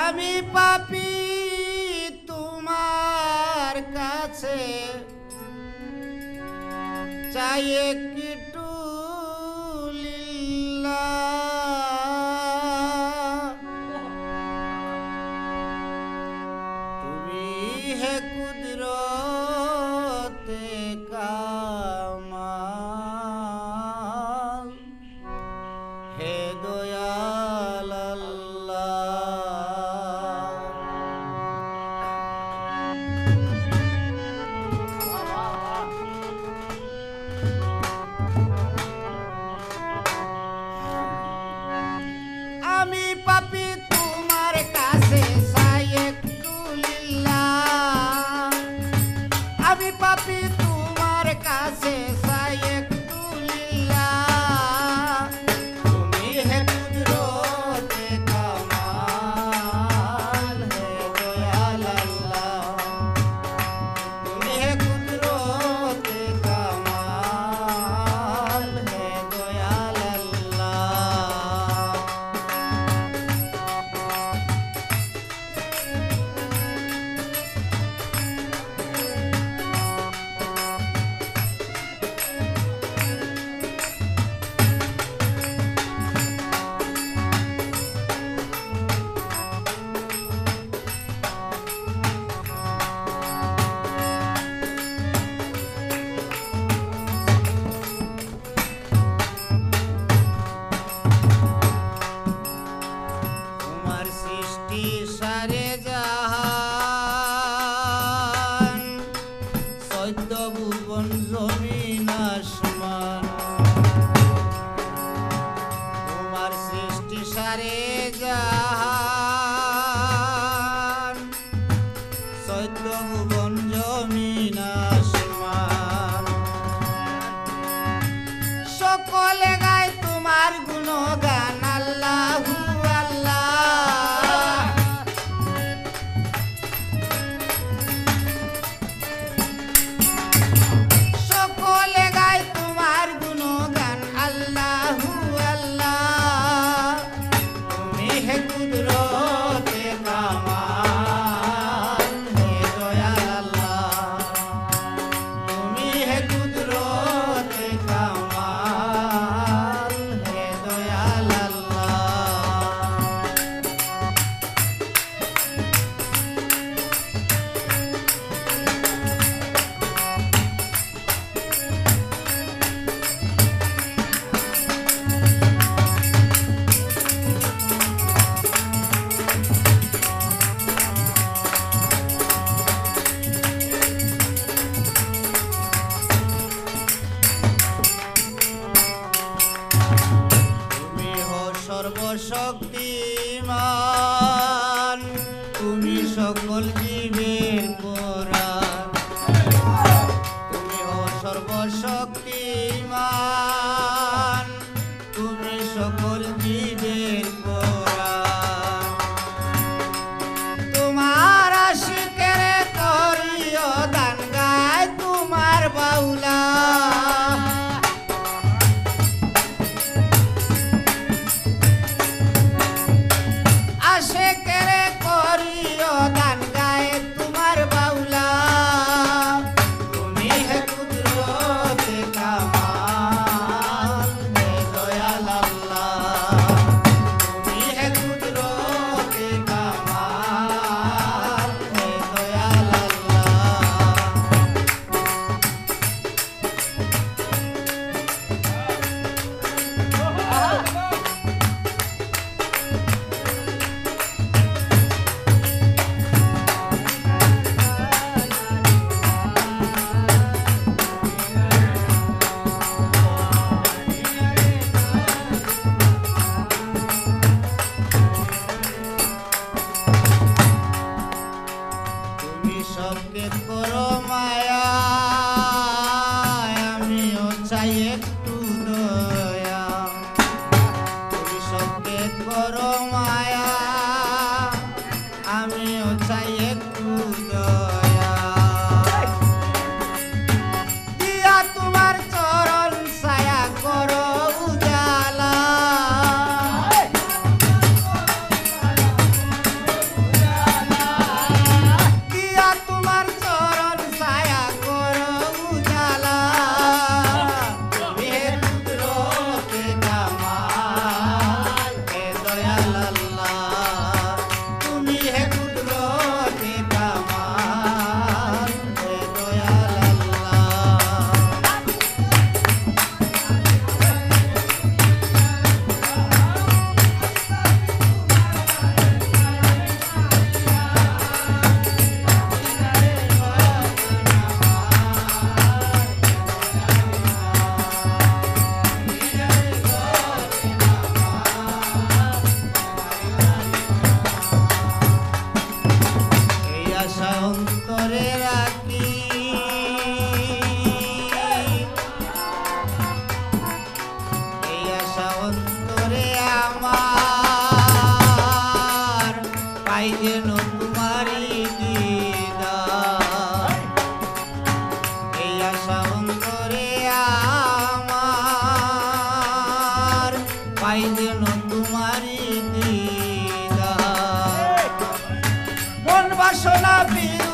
আমি পাপি তোমার কাছে। চাই jogo. Corona. যেন তোমারই দিদার। এই আশা অন্তরে আমার। পাই যেন তোমারই দিদার। মন বাসনা পিউ